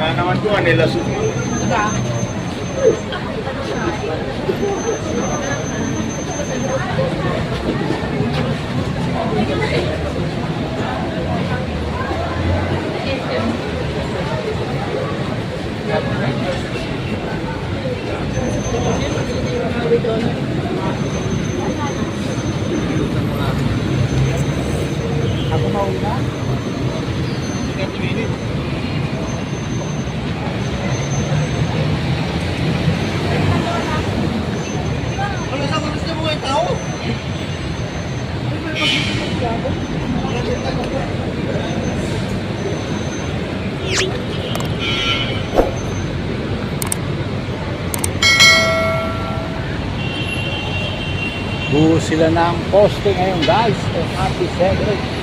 Mana naman ko, nila sumo. Ako Nagbuo sila ng poste ngayon guys. Eh, happy 7th.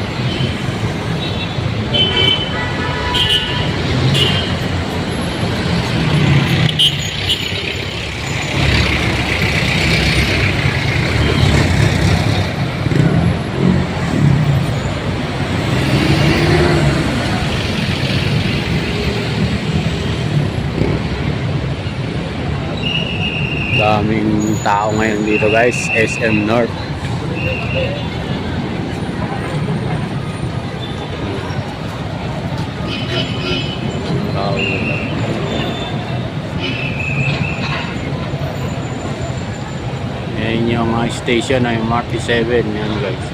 Tao ngayon dito guys, SM North. Tao. Yan yung mga station ay Marty 7 yan guys.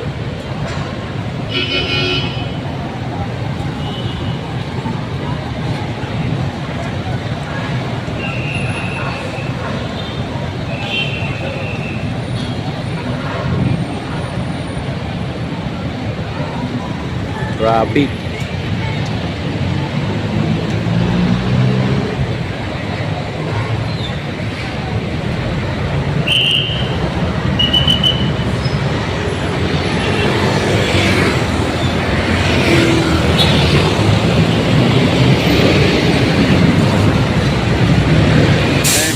Ayan,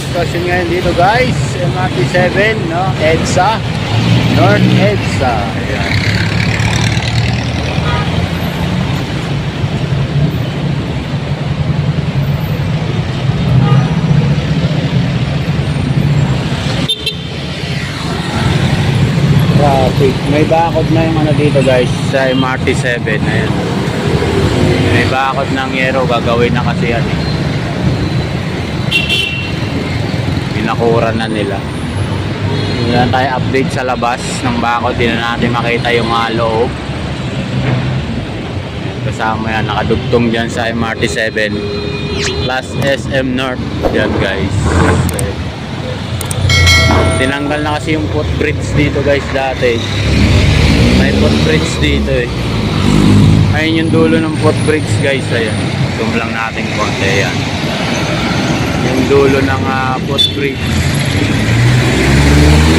sitwasyon ngayon dito guys, MRT 7, no? EDSA, North EDSA. Ayan. Traffic. May bakod na yung ano dito guys sa MRT 7. Ayan. May bakod ng yero gagawin na kasi yan. eh. Pinakura na nila. Na tayo update sa labas ng bakod. Hindi na natin makita yung mga loob. Kasama yan. Nakadugtong dyan sa MRT 7. Plus SM North. Yan guys. Tinanggal na kasi yung footbridge dito guys dati. May footbridge dito eh. Ayun yung dulo ng footbridge guys. Ayan. Zoom lang natin konti. Ayan. Yung dulo ng ah, footbridge.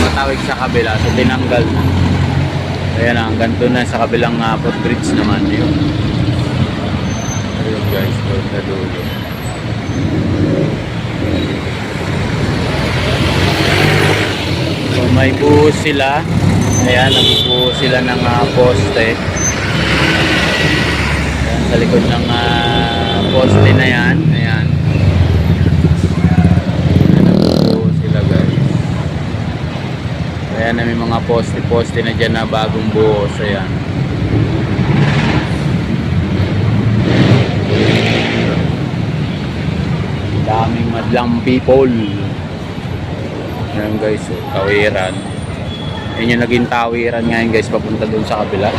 Matawid sa kabila. So tinanggal na. Ayan na. Hanggang doon na sa kabilang ah, footbridge naman. Yun. Ayun guys. Doon na dulo. May buhos sila. Ayan, nagbubuhos sila ng ah, poste. Ayan, sa likod ng ah, poste na yan. Ayan. Nagbubuhos sila guys. Ayan may mga poste-poste na dyan na bagong buhos. Ayan. Daming madlang people. Ayan guys, oh, tawiran. Yan yung naging tawiran ngayon guys, papunta doon sa kabila.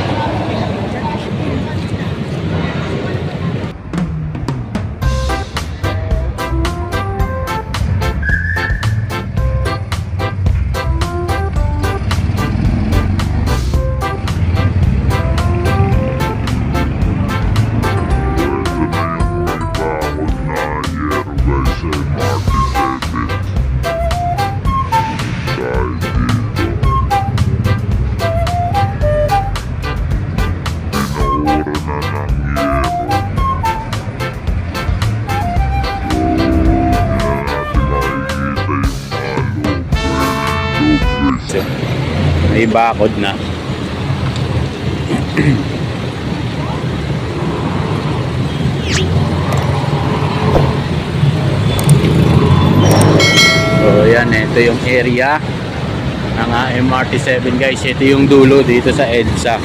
Bakod na. So yan, ito yung area ng ah, MRT7 guys. Ito yung dulo dito sa EDSA.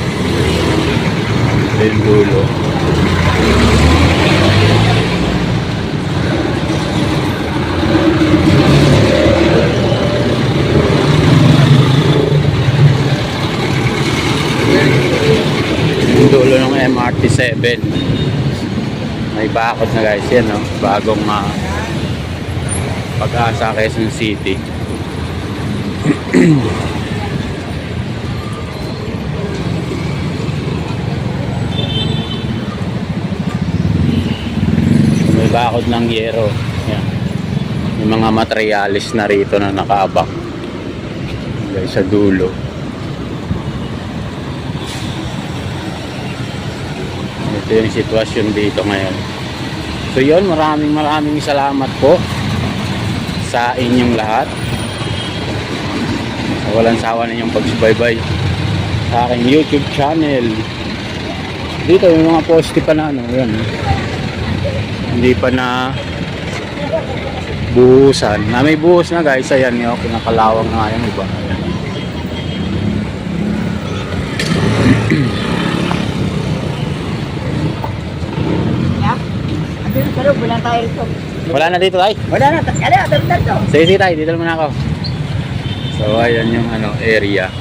Ito yung dulo. Yung ng MRT7. May bakod na guys yan, no? Bagong ah, pag-asa Quezon City. May bakod ng yero. Yan. Yung mga materialis na rito na nakaabak. Guys, sa dulo. Ito yung sitwasyon dito ngayon. So yun, maraming maraming salamat po sa inyong lahat. Walang sawa ninyong pagsubaybay sa aking YouTube channel. Dito yung mga poste pa na ano, yan. Hindi pa na buhusan. Na may buhos na guys, ayan yung pinakalawang na yung iba. Ayan. Andun sa loob, wala tayo. Wala na dito ay. Wala na, kaya dito. Sige, sige tayo, dito naman ako. So, ayan yung ano, area.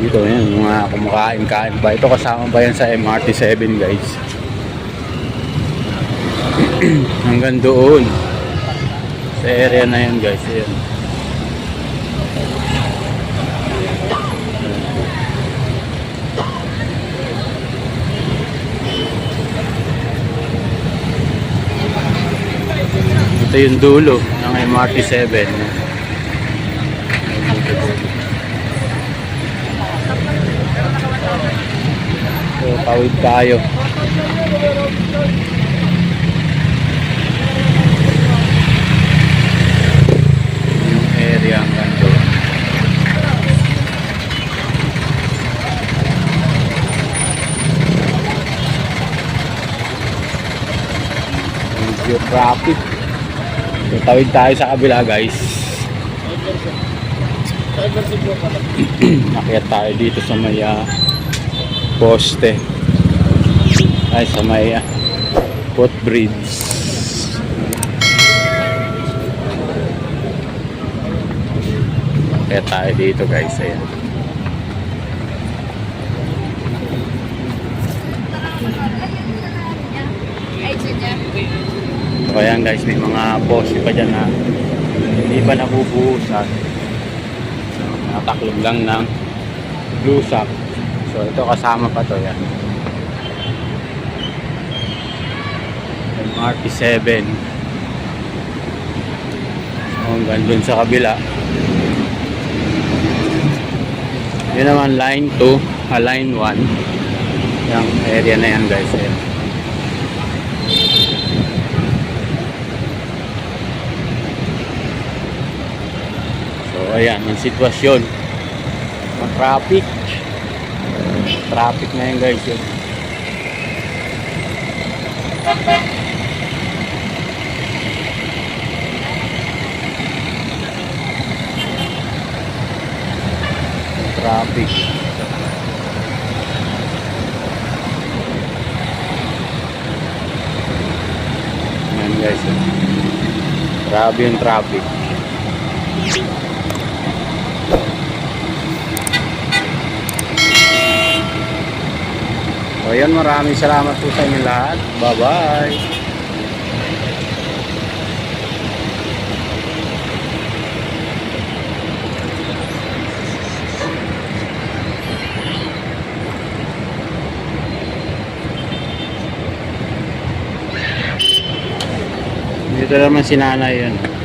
Dito yan, mga kumakain-kain ba. Ito kasama ba yan sa MRT7 guys. Hanggang doon. Sa area na yan guys. Ayan. Ito yung dulo ng MRT7. So, tawid tayo. Yung area hanggang doon. Medyo traffic. Tawid tayo sa kabila guys. Nakiyat tayo dito sa may ah, poste. Ay, sa may ah, footbridge. Nakiyat tayo dito guys. Ayan. So ayan guys, may mga poste pa dyan na hindi pa nabubuhusan. So, nataklog lang ng blue sack. So ito kasama pa to yan. MRT7. So hanggang dun sa kabila. Yun naman line 2, ah, line 1. Yung area na yan guys. Ayan. So ayan, ang sitwasyon. Ang traffic. Traffic na yan guys yun. Traffic. Ayan guys. yun. Grabe yung traffic. So yun, maraming salamat po sa inyo lahat. Bye-bye. Dito naman si nanay yun.